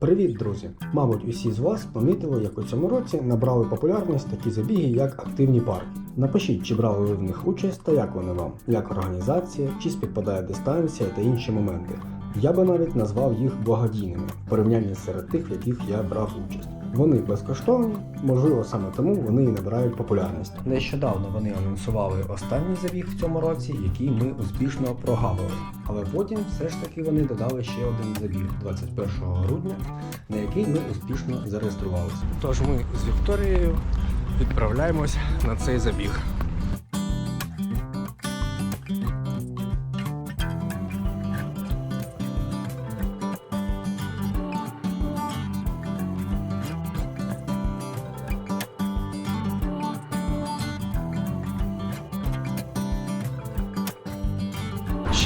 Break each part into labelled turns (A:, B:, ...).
A: Привіт, друзі! Мабуть, усі з вас помітили, як у цьому році набрали популярність такі забіги, як активні парки. Напишіть, чи брали ви в них участь та як вони вам, як організація, чи співпадає дистанція та інші моменти. Я би навіть назвав їх благодійними порівнянні серед тих, в яких я брав участь. Вони безкоштовні, можливо, саме тому вони і набирають популярність. Нещодавно вони анонсували останній забіг в цьому році, який ми успішно прогавили. Але потім все ж таки вони додали ще один забіг 21 грудня, на який ми успішно зареєструвалися.
B: Тож ми з Вікторією відправляємось на цей забіг.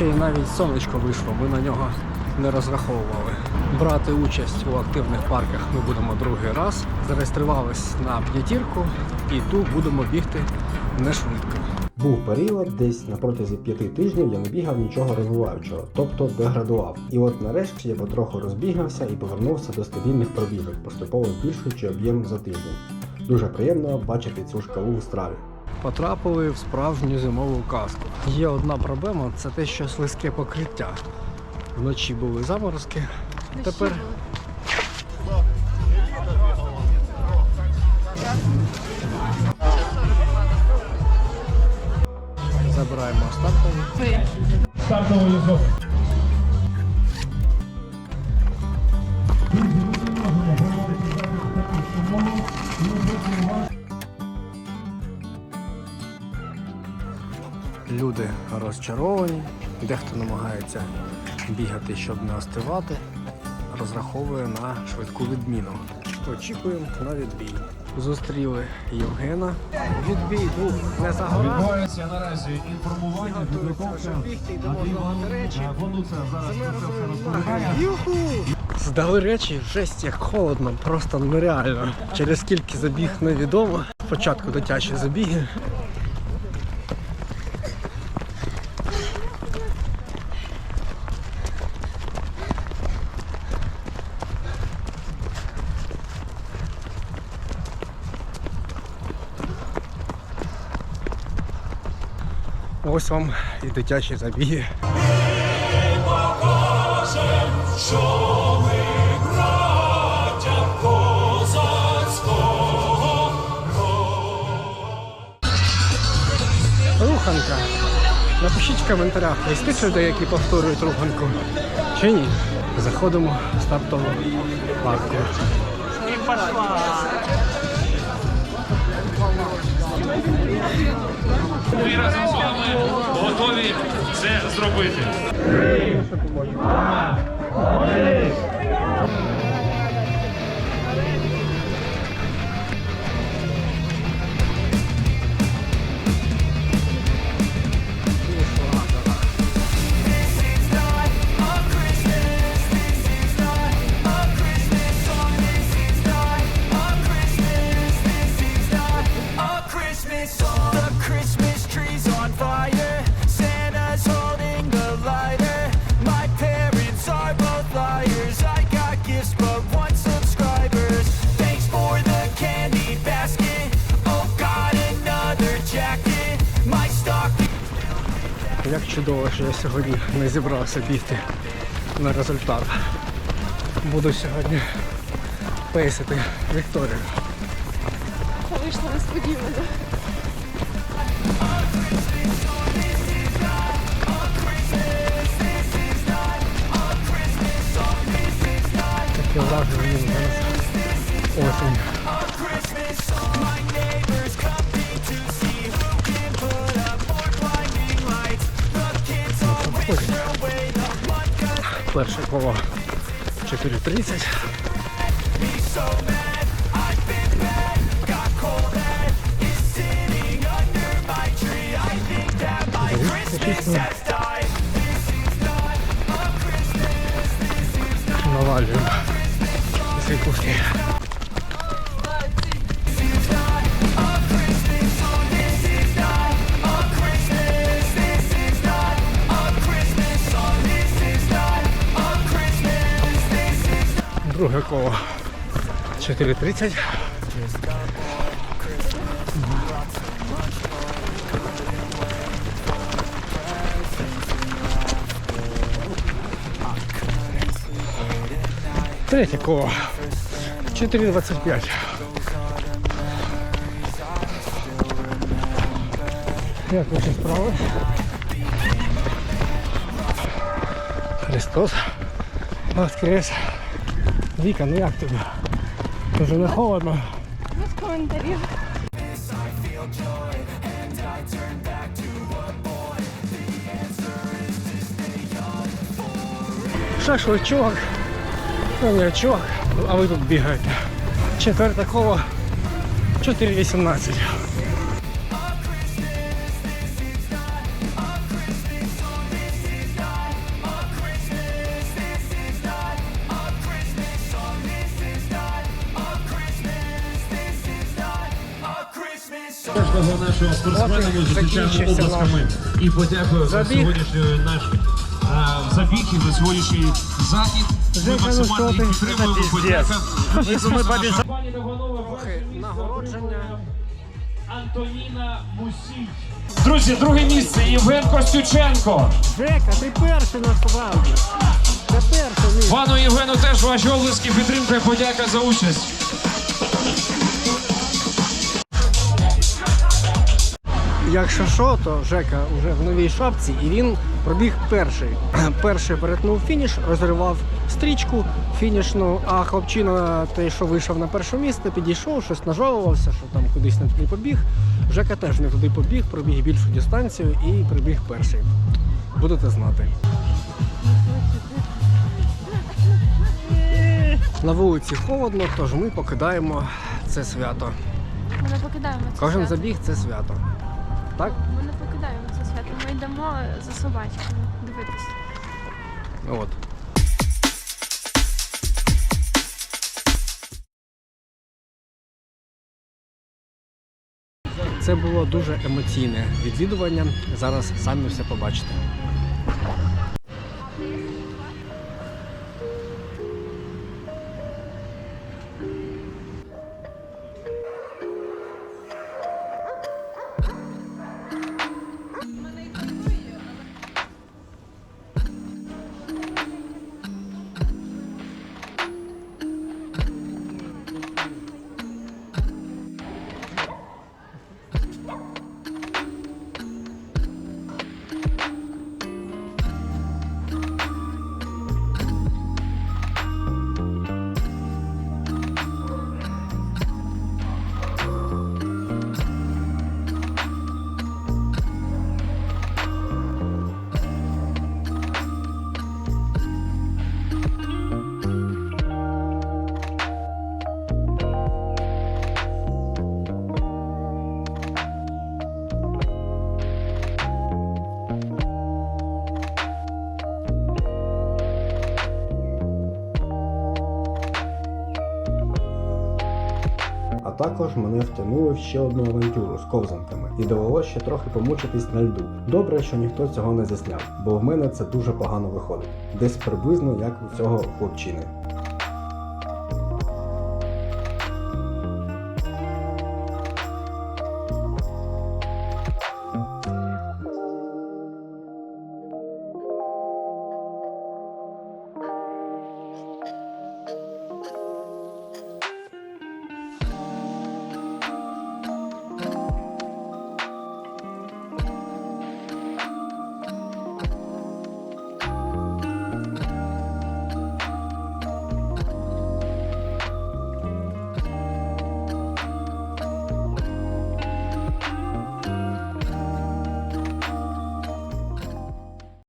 B: Ще й навіть сонечко вийшло, ми на нього не розраховували. Брати участь у активних парках ми будемо другий раз. Зареєструвались на п'ятірку і тут будемо бігти не швидко.
A: Був період, десь на протязі п'яти тижнів я не бігав нічого розвиваючого, тобто деградував. І от нарешті я потроху розбігався і повернувся до стабільних пробіжок, поступово збільшуючи об'єм за тиждень. Дуже приємно бачити цю шкалу в страві.
B: Потрапили в справжню зимову казку. Є одна проблема це те, що слизьке покриття. Вночі були заморозки. Тепер забираємо стартові.
C: Стартовий звук.
B: Розчаровані, дехто намагається бігати, щоб не остивати, розраховує на швидку відміну. Очікуємо на відбій. Зустріли Євгена. Відбій був не за гора.
C: Відбувається наразі інформування від виконавця. Андрій Іван Бонуца зараз про це все розповідає.
B: Юху! Здали речі, жесть, як холодно, просто нереально. Через скільки забіг невідомо. Спочатку дитячі забіги. Ось вам і дитячі забіги. Руханка. Напишіть в коментарях, з людей, які повторюють руханку, чи ні. Заходимо в стартову парку.
D: Ми разом з вами готові це зробити.
E: A
B: Як чудово, що я сьогодні не зібрався бігти на результат. Буду сьогодні пейсити Вікторію.
F: Вийшло несподівано.
B: Таке враження мені зараз осінь. Перше коло 4.30.
E: Навалюємо. so mad.
B: Друге коло. 4.30. Третє коло. 4.25. Як ваші справи? Христос Воскрес. Віка, ну як тобі? Вже не холодно.
F: Без коментарів.
B: Шашличок, коньячок, а ви тут бігаєте. Четверте коло 4.18.
C: Кожного нашого спортсмена ми зустрічаємо обласками і подякую за сьогоднішній наш забіг і за сьогоднішній захід. Ми максимально їх підтримуємо. Подяка.
B: пиздец. Нагородження.
C: Антоніна Мусій. Друзі, друге місце Євген Костюченко.
B: Жека, ти перший насправді. Це перший.
C: Пану Євгену теж ваші облиски, підтримка і подяка за участь.
B: Якщо що, то Жека вже в новій шапці і він пробіг перший. Перший перетнув фініш, розривав стрічку фінішну, а хлопчина, той, що вийшов на перше місце, підійшов, щось нажалувався, що там кудись не туди побіг. Жека теж не туди побіг, пробіг більшу дистанцію і прибіг перший. Будете знати. На вулиці холодно, тож ми покидаємо це свято.
F: Ми покидаємо це
B: Кожен
F: свято.
B: забіг це свято. Так?
F: Ми не покидаємо це свято. Ми йдемо за собачками дивитися.
B: От. Це було дуже емоційне відвідування. Зараз самі все побачите.
A: Також мене втягнули в ще одну авантюру з ковзанками і довелося ще трохи помучитись на льду. Добре, що ніхто цього не засняв, бо в мене це дуже погано виходить. Десь приблизно як у цього хлопчини.